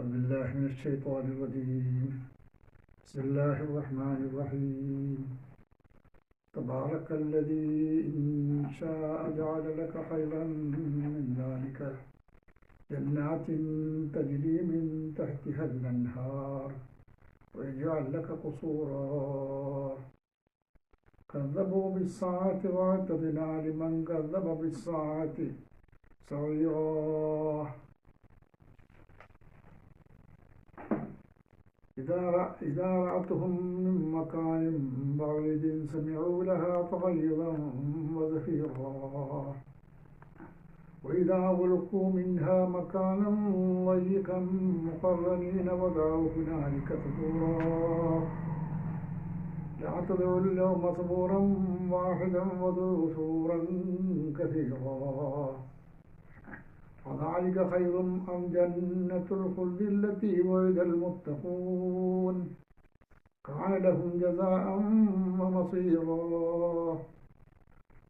أعوذ بالله من الشيطان الرجيم. بسم الله الرحمن الرحيم. تبارك الذي إن شاء جعل لك خيرا من ذلك. جنات تجري من تحتها الأنهار ويجعل لك قصورا. كذبوا بالساعة وأعتدنا لمن كذب بالساعة. سعيرا إذا رأ- إذا رأتهم من مكان بعيد سمعوا لها تغيظا وزفيرا. وإذا ألقوا منها مكانا ضيقا مقرنين ودعوا هنالك ثبورا. تدعوا اليوم ثبورا واحدا وادعوا ثبورا كثيرا. وذلك خير أم جنة الخلد التي وعد المتقون؟ كان لهم جزاء ومصيرا.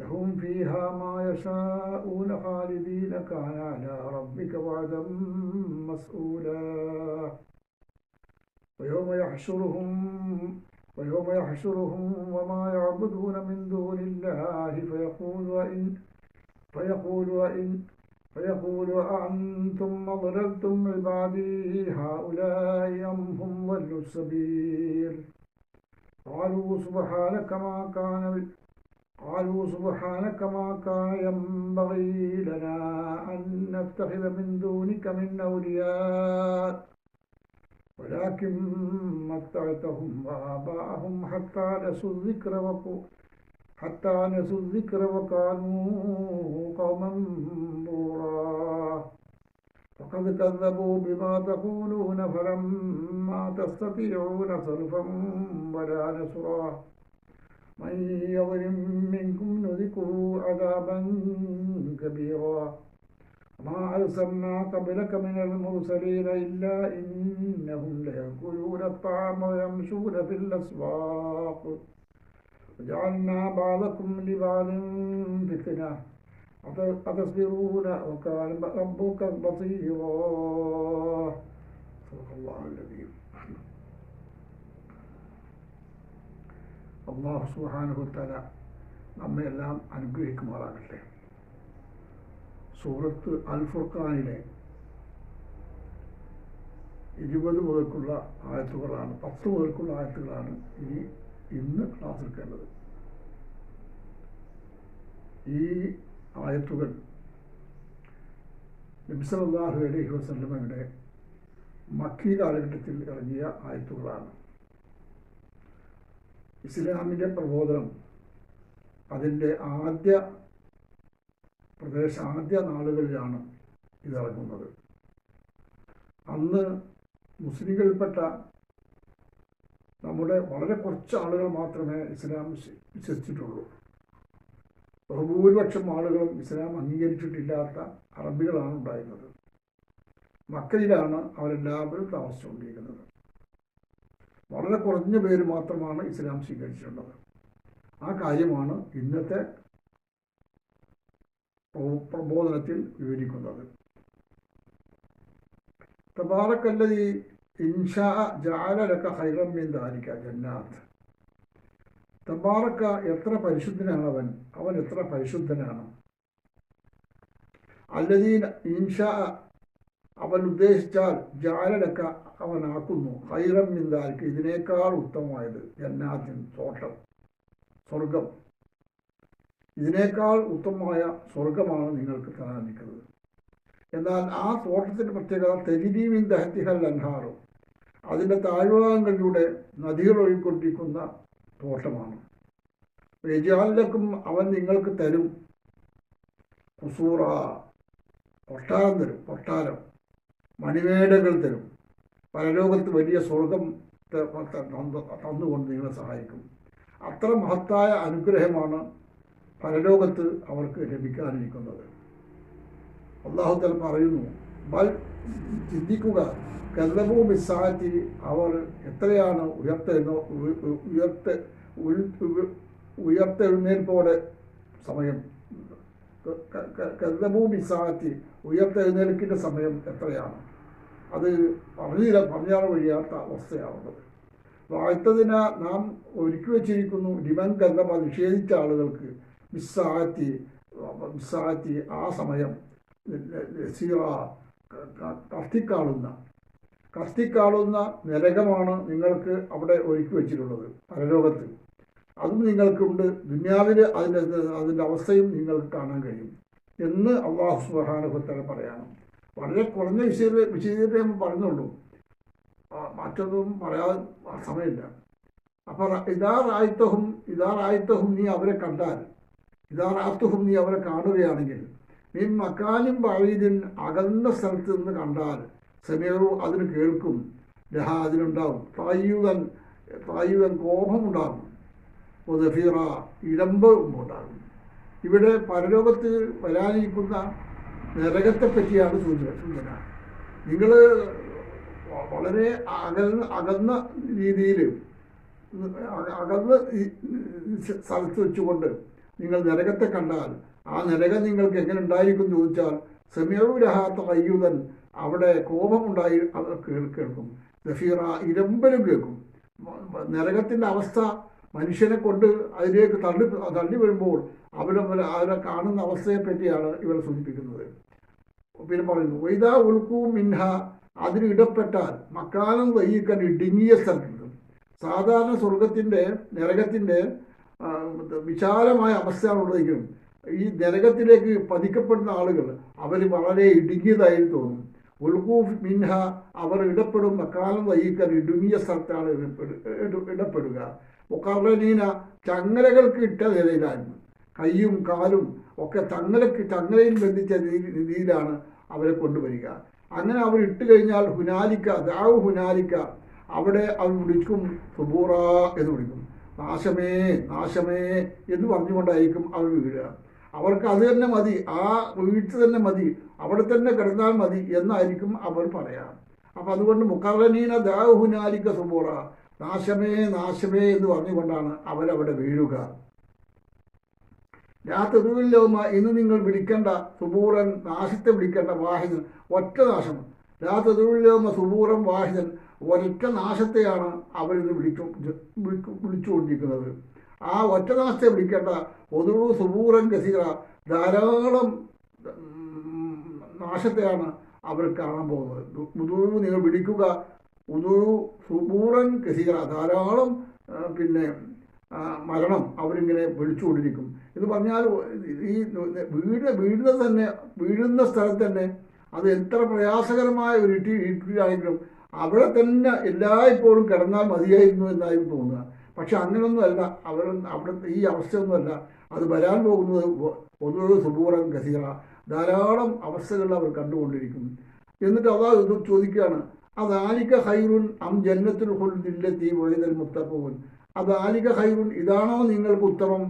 لهم فيها ما يشاءون خالدين. كان على ربك وعدا مسؤولا. ويوم يحشرهم ويوم يحشرهم وما يعبدون من دون الله فيقول وإن فيقول وإن فيقول أأنتم أضللتم عبادي هؤلاء أم هم ضلوا السبيل؟ قالوا سبحانك ما كان قالوا سبحانك ما كان ينبغي لنا أن نتخذ من دونك من أولياء ولكن متعتهم وآباءهم حتى نسوا الذكر وقوا حتى نسوا الذكر وكانوا قوما بورا فقد كذبوا بما تقولون فلما تستطيعون صرفا ولا نصرا من يظلم منكم نذقه عذابا كبيرا. ما أرسلنا قبلك من المرسلين إلا إنهم ليأكلون الطعام ويمشون في الأسواق. وجعلنا بعضكم لبعض فتنة أتصبرون وكان ربك بصيرا صدق الله العظيم അള്ളാഹു സുഹാനുഭവത്തല നമ്മയെല്ലാം അനുഗ്രഹിക്കുമാറാകട്ടെ സൂറത്ത് അൽ ഫുർഖാനിലെ ഇരുപത് മുതൽക്കുള്ള ആയത്തുകളാണ് പത്ത് മുതൽക്കുള്ള ആയത്തുകളാണ് ഇനി ഇന്ന് ക്ലാസ് എടുക്കേണ്ടത്. ഈ ആയത്തുകൾ നബിസലാഹു അലൈഹി വസ്ലമയുടെ മക്കി കാലഘട്ടത്തിൽ ഇറങ്ങിയ ആയത്തുകളാണ്. ഇസ്ലാമിന്റെ പ്രബോധനം അതിന്റെ ആദ്യ പ്രദേശ ആദ്യ നാളുകളിലാണ് ഇതിറങ്ങുന്നത് അന്ന് മുസ്ലിങ്ങളിൽപ്പെട്ട നമ്മുടെ വളരെ കുറച്ച് ആളുകൾ മാത്രമേ ഇസ്ലാം വിശ്വ- വിശ്വസിച്ചിട്ടുള്ളൂ. ബഹുഭൂരിപക്ഷം ആളുകളും ഇസ്ലാം അംഗീകരിച്ചിട്ടില്ലാത്ത അറബികളാണ് ഉണ്ടായിരുന്നത്. മക്കയിലാണ് അവരെല്ലാവരും താമസിച്ചുകൊണ്ടിരിക്കുന്നത്. വളരെ കുറഞ്ഞ പേര് മാത്രമാണ് ഇസ്ലാം സ്വീകരിച്ചിട്ടുള്ളത്. ആ കാര്യമാണ് ഇന്നത്തെ പ്രബോ- പ്രബോധനത്തിൽ വിവരിക്കുന്നത്. തബാറക്കല്ലതി ഇൻഷാ ജാലലക്ക ഹൈറം മിൻ ദാലിക ജന്നാത്ത്. തബാറക്ക എത്ര പരിശുദ്ധനാണ് അവൻ അവൻ എത്ര പരിശുദ്ധനാണ്. അല്ലദീൻ ഇൻഷാ അവൻ ഉദ്ദേശിച്ചാൽ ജാലലക്ക അവനാക്കുന്നു ഹൈറം ദാലിക ഇതിനേക്കാൾ ഉത്തമമായത് ജന്നാത്തിൻ തോട്ടം സ്വർഗം ഇതിനേക്കാൾ ഉത്തമമായ സ്വർഗമാണ് നിങ്ങൾക്ക് തരാൻ എന്നാൽ ആ തോട്ടത്തിന്റെ പ്രത്യേകത തെരിദീമിൻ ദഹത്തിഹൽ അൻഹാറും അതിന്റെ താഴ്വാങ്ങളിലൂടെ നദികൾ ഒഴുകിക്കൊണ്ടിരിക്കുന്ന തോട്ടമാണ്. യജാലിലക്കും അവൻ നിങ്ങൾക്ക് തരും. കുസൂറ കൊട്ടാരം തരും കൊട്ടാരം. മണിമേടകൾ തരും. പരലോകത്ത് വലിയ സ്വർഗം തന്നുകൊണ്ട് നിങ്ങളെ സഹായിക്കും. അത്ര മഹത്തായ അനുഗ്രഹമാണ് പരലോകത്ത് അവർക്ക് ലഭിക്കാനിരിക്കുന്നത്. അള്ളാഹു തല പറയുന്നു ബൽ ചിന്തിക്കുക. കല്ലബൂ സാറ്റി അവർ എത്രയാണ് ഉയർത്തെഴുന്നോ ഉയർത്ത് ഉയർത്തെഴുന്നേൽപ്പോടെ സമയം. കല്ലബൂ സാറ്റി ഉയർത്തെഴുന്നേൽക്കിന്റെ സമയം എത്രയാണ്? അത് പറഞ്ഞില്ല പറഞ്ഞാൽ വഴിയാത്ത അവസ്ഥയാണുള്ളത്. വാഴ്ത്തതിന് നാം ഒരുക്കി വച്ചിരിക്കുന്നു ലിമൻ ഗന്ധമ നിഷേധിച്ച ആളുകൾക്ക് മിസ്സാറ്റി മിസ്സാറ്റി ആ സമയം സീറ കത്തിക്കാളുന്ന കത്തിക്കാളുന്ന നരകമാണ് നിങ്ങൾക്ക് അവിടെ ഒരുക്കി വെച്ചിട്ടുള്ളത് പരലോകത്ത്. അതും നിങ്ങൾക്കുണ്ട്. ദുന്യാവിൽ അതിന്റെ അതിന്റെ അവസ്ഥയും നിങ്ങൾക്ക് കാണാൻ കഴിയും എന്ന് അള്ളാഹു സുബാനുഭത്തല പറയണം. വളരെ കുറഞ്ഞ വിശദ വിശദീകരണം ഞാൻ പറഞ്ഞുള്ളൂ. മറ്റൊന്നും പറയാൻ സമയമില്ല. അപ്പോൾ ഇതാ റായിത്തഹും ഇതാ റായിത്തഹും നീ അവരെ കണ്ടാൽ ഇതാ റാത്തുഹും നീ അവരെ കാണുകയാണെങ്കിൽ നീ മക്കാനും ബഴീദിൻ അകന്ന സ്ഥലത്ത് നിന്ന് കണ്ടാൽ സമീറു അതിന് കേൾക്കും. ലഹ അതിനുണ്ടാവും. തായുവൻ തായുവൻ കോപമുണ്ടാകും. ഒതഫീറ ഇടമ്പ് ഉണ്ടാകും. ഇവിടെ പരലോകത്ത് വരാനിരിക്കുന്ന നരകത്തെ പറ്റിയാണ് സൂചന. നിങ്ങൾ വളരെ അകന്ന അകന്ന രീതിയിൽ അകന്ന് സ്ഥലത്ത് വെച്ചുകൊണ്ട് നിങ്ങൾ നരകത്തെ കണ്ടാൽ ആ നരകം നിങ്ങൾക്ക് എങ്ങനെ ഉണ്ടായിരിക്കും ചോദിച്ചാൽ സെമിയറുരഹാത്ത അയ്യുതൻ അവിടെ കോപമുണ്ടായി കേൾക്കേൾക്കും ദഫീറ ഇരമ്പലും കേൾക്കും. നരകത്തിന്റെ അവസ്ഥ മനുഷ്യനെ കൊണ്ട് അതിലേക്ക് തള്ളി തള്ളി വരുമ്പോൾ അവരെ അവരെ കാണുന്ന അവസ്ഥയെ പറ്റിയാണ് ഇവരെ സൂചിപ്പിക്കുന്നത്. പിന്നെ പറയുന്നു വൈദാ ഉൾക്കും മിൻഹ. അതിന് ഇടപെട്ടാൽ മക്കാലം വൈകിക്കാൻ ഇടുങ്ങിയ സ്ഥലത്തുണ്ട്. സാധാരണ സ്വർഗത്തിന്റെ നരകത്തിന്റെ വിശാലമായ അവസ്ഥയാണുള്ളതെങ്കിലും ഈ നരകത്തിലേക്ക് പതിക്കപ്പെടുന്ന ആളുകൾ അവർ വളരെ ഇടുങ്ങിയതായി തോന്നും. ഉൾകൂഫ് മിൻഹ അവർ ഇടപെടും മക്കാലം വൈകിക്കാൻ ഇടുങ്ങിയ സ്ഥലത്താണ് ഇടപെടു- ഇട- ഇടപെടുക ഒക്കറനീന ചങ്ങലകൾക്ക് ഇട്ട നിലയിലായിരുന്നു. കൈയും കാലും ഒക്കെ ചങ്ങലക്ക് ചങ്ങലയിൽ ബന്ധിച്ച രീതി- രീതിയിലാണ് അവരെ കൊണ്ടുവരിക. അങ്ങനെ അവർ ഇട്ട് കഴിഞ്ഞാൽ ഹുനാലിക്ക ദാവ് ഹുനാലിക്ക അവിടെ അവർ വിളിക്കും സുബൂറ എന്ന് വിളിക്കും. നാശമേ നാശമേ എന്ന് പറഞ്ഞുകൊണ്ടായിരിക്കും അവർ വീഴുക. അവർക്ക് അത് തന്നെ മതി ആ വീട്ടിൽ തന്നെ മതി അവിടെ തന്നെ കിടന്നാൽ മതി എന്നായിരിക്കും അവർ പറയാം അപ്പം അതുകൊണ്ട് മുക്കറനീന ദാഹുനാലിക്ക സുബോറ നാശമേ നാശമേ എന്ന് പറഞ്ഞുകൊണ്ടാണ് അവരവിടെ വീഴുക. രാത്രിവില്ലോമ ഇന്ന് നിങ്ങൾ വിളിക്കേണ്ട സുബൂറൻ നാശത്തെ വിളിക്കേണ്ട വാഹിദൻ ഒറ്റ നാശം. രാത്രിവില്ലോമ സുബൂറൻ വാഹിദൻ ഒരൊറ്റ നാശത്തെയാണ് അവരിന്ന് വിളിച്ചു വിളിച്ചുകൊണ്ടിരിക്കുന്നത്. ആ ഒറ്റ നാശത്തെ വിളിക്കേണ്ട ഒതുവു സുബൂറൻ ഗസീറ ധാരാളം നാശത്തെയാണ് അവർ കാണാൻ പോകുന്നത്. ഉദുവു നിങ്ങൾ വിളിക്കുക. ഉദുവു സുബൂറൻ ഗസീറ ധാരാളം പിന്നെ മരണം അവരിങ്ങനെ വിളിച്ചുകൊണ്ടിരിക്കും. എന്ന് പറഞ്ഞാൽ ഈ വീട് വീഴുന്ന തന്നെ വീഴുന്ന സ്ഥലത്ത് തന്നെ അത് എത്ര പ്രയാസകരമായ ഒരു ഇട്ടി ഇട്ടിയാണെങ്കിലും അവിടെ തന്നെ എല്ലായ്പ്പോഴും കിടന്നാൽ മതിയായിരുന്നു എന്നായിരുന്നു തോന്നുക. പക്ഷെ അങ്ങനെയൊന്നുമല്ല അവർ അവിടുത്തെ ഈ അവസ്ഥയൊന്നുമല്ല. അത് വരാൻ പോകുന്നത് ഒന്നുകൂടെ സുബൂറൻ ഗസീറ ധാരാളം അവസ്ഥകൾ അവർ കണ്ടുകൊണ്ടിരിക്കുന്നു. എന്നിട്ട് അതാ ചോദിക്കുകയാണ്. ആലിക ഹൈറുൻ അം ജന്നത്തുൽ ഹുൽദില്ലത്തി വൈദൽ മുത്തപ്പൂൻ ആലിക ഹൈറുൻ ഇതാണോ നിങ്ങൾക്ക് ഉത്തമം?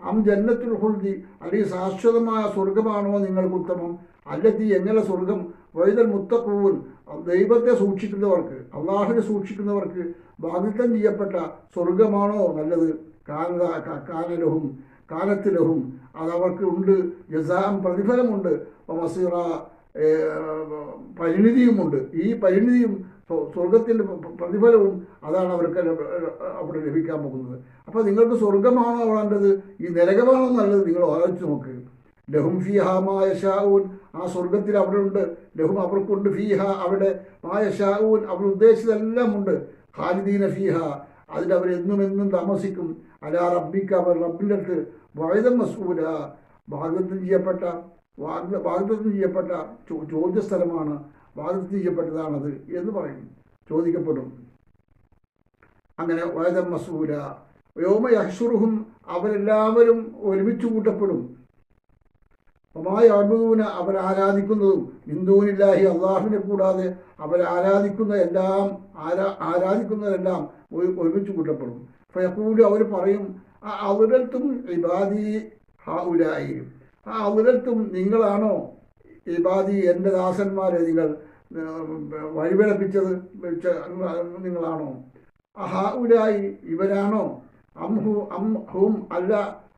അം ജന്നത്തുൽ ഹുൽദി അല്ലെങ്കിൽ ശാശ്വതമായ സ്വർഗമാണോ നിങ്ങൾക്ക് ഉത്തമം? അല്ലത്തി എങ്ങനെ സ്വർഗം വൈദൽ മുത്തപ്പൂവൻ ദൈവത്തെ സൂക്ഷിക്കുന്നവർക്ക് അള്ളാഹുവിനെ സൂക്ഷിക്കുന്നവർക്ക് വാഗ്ദത്തം ചെയ്യപ്പെട്ട സ്വർഗമാണോ നല്ലത്? കാനത കാനലഹും കാലത്തിലഹും അത് അവർക്ക് ഉണ്ട്. ജസാം പ്രതിഫലമുണ്ട്. മസീറ പരിണിതിയുമുണ്ട്. ഈ പരിണിതിയും സ്വ- സ്വർഗത്തിന്റെ പ്രതിഫലവും അതാണ് അവർക്ക് അവിടെ ലഭിക്കാൻ പോകുന്നത്. അപ്പോൾ നിങ്ങൾക്ക് സ്വർഗമാണോ വേണ്ടത്? ഈ നരകമാണോ നല്ലത്? നിങ്ങൾ ആലോചിച്ച് നോക്ക്. ലഹും ഫീഹ മായഷാവൂൻ ആ സ്വർഗത്തിൽ അവിടെ ഉണ്ട് ലഹും അവർക്കുണ്ട് ഫീഹ അവിടെ. മായഷാവൂൻ അവർ ഉദ്ദേശിച്ചതെല്ലാം ഉണ്ട് ഖാലിദീന ഫിഹ. അവർ എന്നും എന്നും താമസിക്കും. അലാ റബ്ബിക്ക് അവർ റബ്ബിന്റെ അടുത്ത് വഴുതം മസൂല. ഭാഗത്തിന് ചെയ്യപ്പെട്ട ഭാഗത്തിന് ചെയ്യപ്പെട്ട ചോദ്യ ചോദ്യസ്ഥലമാണ് വാഗ്ദത്തം ചെയ്യപ്പെട്ടതാണത് എന്ന് പറയും. ചോദിക്കപ്പെടും. അങ്ങനെ വഴുതം മസൂല. യോമ യഹ്സുറുഹും അവരെല്ലാവരും ഒരുമിച്ച് കൂട്ടപ്പെടും. അബുദൂന അവർ ആരാധിക്കുന്നതും ഹിന്ദുവിനില്ലാഹി അള്ളാഹുവിനെ കൂടാതെ അവർ ആരാധിക്കുന്ന എല്ലാം ആരാ ആരാധിക്കുന്നതെല്ലാം ഒരുമിച്ച് കൂട്ടപ്പെടും. ഫയക്കൂൽ അവർ പറയും ആ അവരത്തും ഇബാദി ഹാവുലായി ആ അവരത്തും നിങ്ങളാണോ ഇബാദി എന്റെ ദാസന്മാരെ നിങ്ങൾ വഴിപിഴപ്പിച്ചത് നിങ്ങളാണോ? ഹാവുലായി ഇവരാണോ? അംഹു അം ഹും അല്ല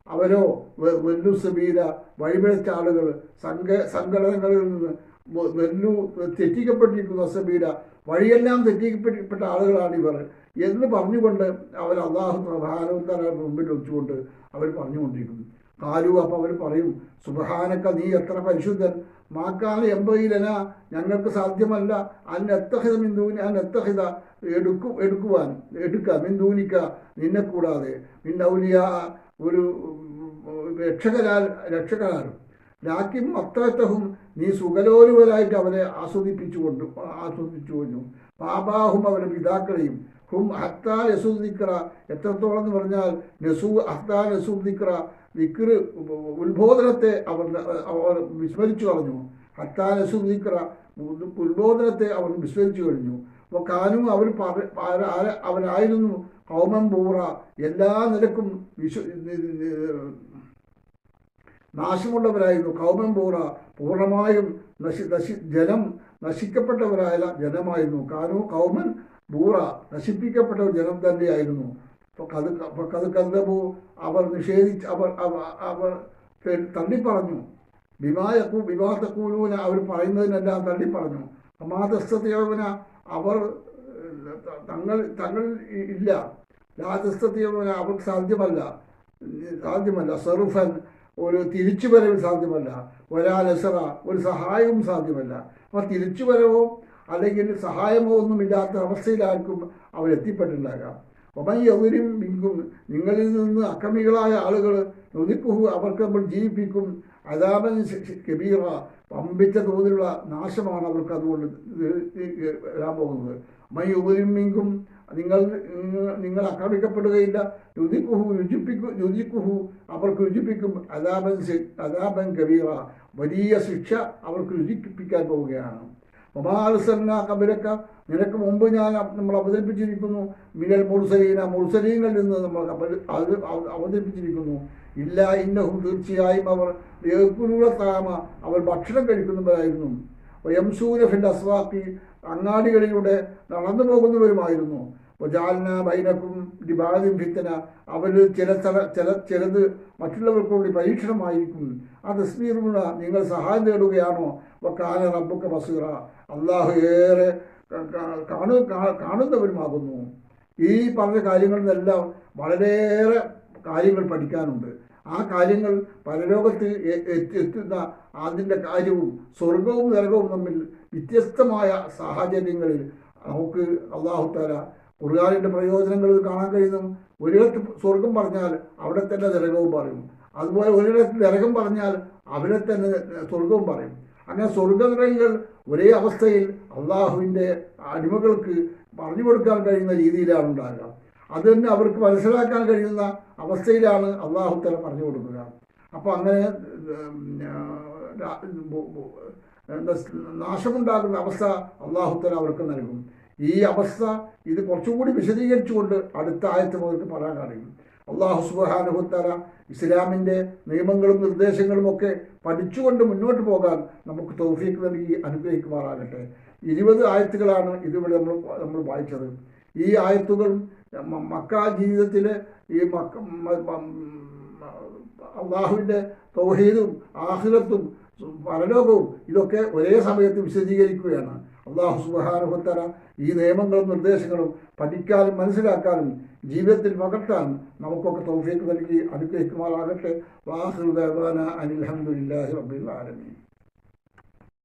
അവരോ വെല്ലുസബീല വെല്ലു സബീല വഴിപിഴച്ച ആളുകൾ സംഘ സംഘടനകളിൽ നിന്ന് വെല്ലു തെറ്റിക്കപ്പെട്ടിരിക്കുന്ന സബീല വഴിയെല്ലാം തെറ്റിക്കപ്പെട്ട ആളുകളാണ് ഇവർ. എന്ന് പറഞ്ഞുകൊണ്ട് അവർ അള്ളാഹു പ്രധാനത്തല മുമ്പിൽ വെച്ചുകൊണ്ട് അവർ പറഞ്ഞുകൊണ്ടിരിക്കുന്നു. കാലു അപ്പോൾ അവർ പറയും സുബഹാനക്ക നീ എത്ര പരിശുദ്ധൻ? മാക്കാല എമ്പയിലന ഞങ്ങൾക്ക് സാധ്യമല്ല. അന്നെത്തഹിത മിന്ദൂനി അന്നെത്തഹിത എടുക്കു എടുക്കുവാൻ എടുക്കുക മിന്ദൂനിക്ക നിന്നെ കൂടാതെ. മിന്നൗലിയ ഒരു രക്ഷകരാൽ രക്ഷകരാണ് ലാക്കിം അത്രത്തഹും നീ സുഖലോലുവരായിട്ട് അവരെ ആസ്വദിപ്പിച്ചുകൊണ്ട് ആസ്വദിച്ചു കൊണ്ടു പാപാഹും അവരുടെ പിതാക്കളെയും. ഹും ഹത്താ നസൂദിക്ര എത്രത്തോളം എന്ന് പറഞ്ഞാൽ നസൂ ഹത്താ നസൂദിക്ര വിക്ര് ഉത്ബോധനത്തെ അവർ അവർ വിസ്മരിച്ചു കളഞ്ഞു. ഹത്താ നസൂദിക്ര ഉത്ബോധനത്തെ അവർ വിസ്മരിച്ചു കഴിഞ്ഞു. അപ്പോൾ കാനും അവർ അവരായിരുന്നു കൗമം ബൂറ എല്ലാ നിലക്കും വിശ്വ നാശമുള്ളവരായിരുന്നു. കൗമം ബൂറ പൂർണമായും നശി നശി ജനം നശിക്കപ്പെട്ടവരായ ജനമായിരുന്നു. കാനു കൗമൻ ബൂറ നശിപ്പിക്കപ്പെട്ട ഒരു ജനം തന്നെയായിരുന്നു. അപ്പോൾ കത് കന്തബു അവർ നിഷേധിച്ച് അവർ അവർ അവർ പറഞ്ഞു തള്ളിപ്പറഞ്ഞു. വിവാഹത്തെ കൂലൂന അവർ പറയുന്നതിനെല്ലാം തള്ളിപ്പറഞ്ഞു. അമാതസ്ഥതയോവന അവർ തങ്ങൾ തങ്ങൾ ഇല്ല. ലാതസ്ഥതയോവന അവർക്ക് സാധ്യമല്ല. സാധ്യമല്ല. സെറുഫൻ ഒരു തിരിച്ചുവരവ് സാധ്യമല്ല. ഒരാലസറ ഒരു സഹായവും സാധ്യമല്ല. അപ്പോൾ തിരിച്ചുവരവോ അല്ലെങ്കിൽ സഹായമോ ഒന്നുമില്ലാത്ത അവസ്ഥയിലായിരിക്കും അവരെത്തിപ്പെട്ടിട്ടുണ്ടാകാം. ഒമൻ യൗരും മിങ്കും നിങ്ങളിൽ നിന്ന് അക്രമികളായ ആളുകൾ നൊതിക്കുഹു അവർക്ക് നമ്മൾ ജീവിപ്പിക്കും. അതാപൻ കബീറ പമ്പിച്ച തോതിലുള്ള നാശമാണ് അവർക്ക് അതുകൊണ്ട് വരാൻ പോകുന്നത്. മൈ യുവരിമ്മിങ്കും നിങ്ങൾ നിങ്ങൾ ആക്രമിക്കപ്പെടുകയില്ല. രുചിക്കുഹു രുചിപ്പിക്കു രുചിക്കുഹു അവർക്ക് രുചിപ്പിക്കും. അതാപൻ അതാപൻ കബീറ വലിയ ശിക്ഷ അവർക്ക് രുചിപ്പിക്കാൻ പോവുകയാണ്. ഒമാൽസന്ന കബിലക്ക നിനക്ക് മുമ്പ് ഞാൻ നമ്മൾ അവതരിപ്പിച്ചിരിക്കുന്നു. മിനൽ മുർസലീന മുർസലീങ്ങളിൽ നിന്ന് നമ്മൾ അവതരിപ്പിച്ചിരിക്കുന്നു. ഇല്ല ഇന്നഹും തീർച്ചയായും അവർ താമ അവർ ഭക്ഷണം കഴിക്കുന്നവരായിരുന്നു. യംസൂന ഫിൽ അസ്വാക്കി അങ്ങാടികളിലൂടെ നടന്നു പോകുന്നവരുമായിരുന്നു. ജാലന ബൈനക്കും ഡിബാദിം ഭിത്തന അവരിൽ ചില സ്ഥല ചില ചിലത് മറ്റുള്ളവർക്ക് വേണ്ടി പരീക്ഷണമായിരിക്കും. ആ തസ്മീറുള്ള നിങ്ങൾ സഹായം തേടുകയാണോ? അപ്പോൾ കാല റബ്ബൊക്കെ ബസീറ. അള്ളാഹു ഏറെ കാണു കാണുന്നവരുമാകുന്നു. ഈ പറഞ്ഞ കാര്യങ്ങളിൽ നിന്നെല്ലാം വളരെയേറെ കാര്യങ്ങൾ പഠിക്കാനുണ്ട്. ആ കാര്യങ്ങൾ പരലോകത്ത് എത്തുന്ന അതിന്റെ കാര്യവും സ്വർഗവും നരകവും തമ്മിൽ വ്യത്യസ്തമായ സാഹചര്യങ്ങളിൽ നമുക്ക് അള്ളാഹുത്താല ഖുർആാനിന്റെ പ്രയോജനങ്ങൾ കാണാൻ കഴിയുന്നു. ഒരിടത്ത് സ്വർഗം പറഞ്ഞാൽ അവിടെ തന്നെ നരകവും പറയും. അതുപോലെ ഒരിടത്ത് നരകം പറഞ്ഞാൽ അവിടെ തന്നെ സ്വർഗവും പറയും. അങ്ങനെ സ്വർഗനരകങ്ങൾ ഒരേ അവസ്ഥയിൽ അള്ളാഹുവിന്റെ അടിമകൾക്ക് പറഞ്ഞു കൊടുക്കാൻ കഴിയുന്ന രീതിയിലാണ് ഉണ്ടാകുക. അത് തന്നെ അവർക്ക് മനസ്സിലാക്കാൻ കഴിയുന്ന അവസ്ഥയിലാണ് അള്ളാഹുത്തല പറഞ്ഞു കൊടുക്കുക. അപ്പോൾ അങ്ങനെ നാശമുണ്ടാകുന്ന അവസ്ഥ അള്ളാഹുത്തല അവർക്ക് നൽകും. ഈ അവസ്ഥ ഇത് കുറച്ചുകൂടി വിശദീകരിച്ചുകൊണ്ട് അടുത്ത ആയത്ത് അവർക്ക് പറയാൻ കഴിയും അള്ളാഹു സുബാനുഹുത്തല ഇസ്ലാമിന്റെ നിയമങ്ങളും നിർദ്ദേശങ്ങളും ഒക്കെ പഠിച്ചുകൊണ്ട് മുന്നോട്ട് പോകാൻ നമുക്ക് തൗഫീക്ക് നൽകി അനുഗ്രഹിക്കുമാറാകട്ടെ. ഇരുപത് ആയത്തുകളാണ് ഇതിവിടെ നമ്മൾ നമ്മൾ വായിച്ചത്. ഈ ആയത്തുകൾ മക്ക ജീവിതത്തിൽ ഈ മക്ക അള്ളാഹുവിന്റെ തൗഹീദും ആഹിറത്തും പരലോകവും ഇതൊക്കെ ഒരേ സമയത്ത് വിശദീകരിക്കുകയാണ്. അള്ളാഹു സുബാനുഭത്തര ഈ നിയമങ്ങളും നിർദ്ദേശങ്ങളും പഠിക്കാനും മനസ്സിലാക്കാനും ജീവിതത്തിൽ പകർത്താൻ നമുക്കൊക്കെ തൗഫീക്ക് നൽകി അനുഗ്രഹിക്കുമാറാകട്ടെ. വാഹുദേവാന അനിൽഹമുല്ലാഹി റബ്ബിൽ ആലമീൻ.